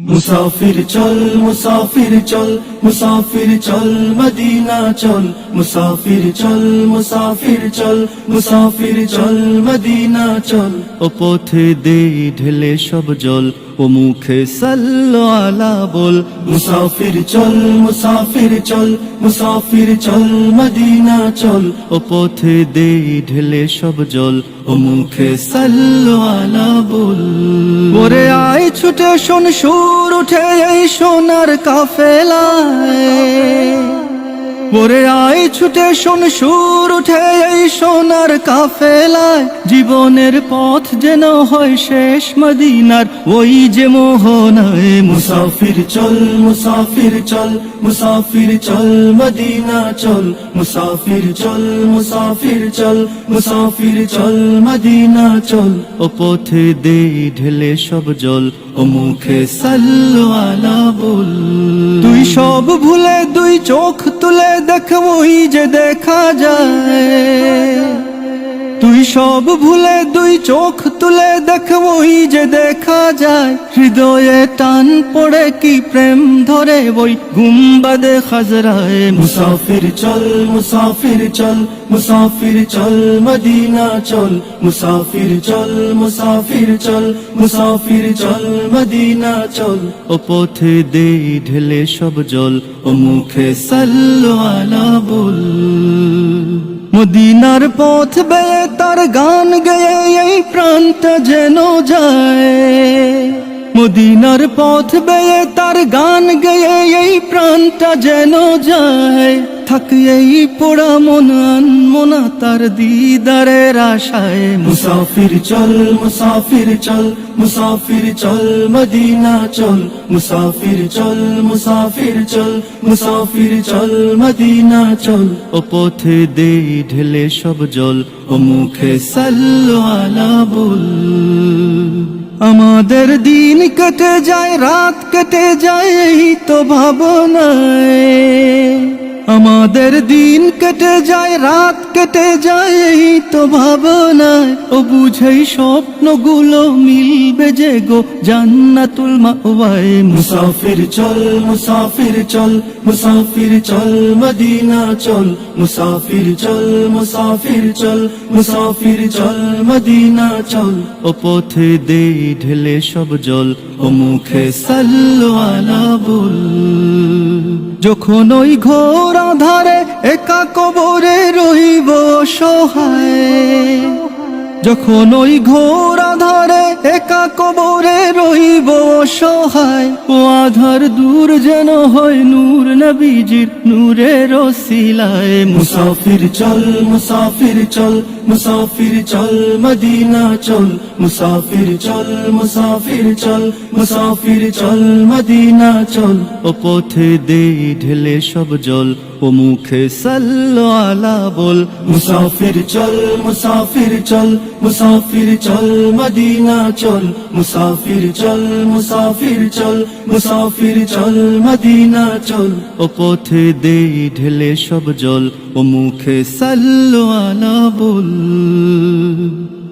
মুসাফির চল মুসাফির চল মুসাফির চল মদিনা চল মুসাফির চল মুসাফির চল মুসাফির চল মদিনা চল। ও পথে দে ঢেলে সব জল ও মুখে সাল্লো আলা বল। মুসাফির চল মুসাফির চল মুসাফির চল মদিনা চল। ও পথে দে ঢেলে সব জল ও মুখে সাল্লো আলা বল। ওরে আয় ছুটে শোন সুর উঠে এই সোনার কাফেলায়। ওরে আয় ছুটে শোন, সুর উঠে এই সোনার কাফেলায়। জীবনের পথ যেন হয় শেষ মদিনার। ওই যে মোহনায় মুসাফির চল মুসাফির চল মুসাফির চল, মদিনা চল, মুসাফির চল মুসাফির চল মুসাফির চল, মদিনা চল। ও পথে দে ঢেলে সব জল, ও মুখে সাল্লো আলা বল। তুই সব ভুলে দুই চোখ তুলে দেখ ওই যে দেখা যায়। তুই সব ভুলে দুই চোখ তুলে দেখ, ওই যে দেখা যায়। হৃদয়ে টান পড়ে কি প্রেম ধরে ওই গুম্বাদে খাজরায় মুসাফির চল মুসাফির চল মুসাফির চল, মদিনা চল। মুসাফির চল মুসাফির চল মুসাফির চল, মদিনা চল। ও পথে দে ঢেলে সব জল, ও মুখে সাল্লো আলা বল। মদিনার পথ বেয়ে তার গান গেয়ে এই প্রান্ত যেন যায়। মদিনার পথ বেয়ে তার গান গেয়ে এই প্রান্ত যেন যায়। থাক এই পোড়া মন মনা তার দিদারের আশায়। মুসাফির চল মুসাফির চল মুসাফির চল মদিনা চল মুসাফির চল মুসাফির চল মুসাফির চল মদিনা চল। ও পথে দে ঢেলে সব জল ও মুখে সাল্লো আলা বল। আমাদের দিন কেটে যায় রাত কেটে যায় এই তো ভাবনায়। আমাদের দিন কেটে যায় রাত কেটে যায় এই তো ভাবনায়। ও বুঝেই স্বপ্নগুলো মিলবে যে গো জান্নাতুল মাওয়ায়। মুসাফির চল মুসাফির চল মুসাফির চল মদিনা চল। মুসাফির চল মুসাফির চল মুসাফির চল মদিনা চল। ও পথে দে ঢেলে সব জল ও মুখে সাল্লো আলা বল। যখন ওই ঘোর আধারে একা কবরে রইব সহায়। যখন ওই ঘোর আধারে একা কবরে রইব সহায় ও আধার দূর যেন হয় নূর নবীজির নূরের সিলায় মুসাফির চল মুসাফির চল মুসাফির চল মদিনা চল মুসাফির চল মুসাফির চল মুসাফির চল মদিনা চল। ও পথে দে ঢেলে সব জল মুখে সাল্লো আলা বল। মুসাফির চল মুসাফির চল মুসাফির চল মদিনা চল মুসাফির চল মুসাফির চল মুসাফির চল মদিনা চল। ও পথে দে ঢেলে সব জল ও মুখে সাল্লো আলা বল।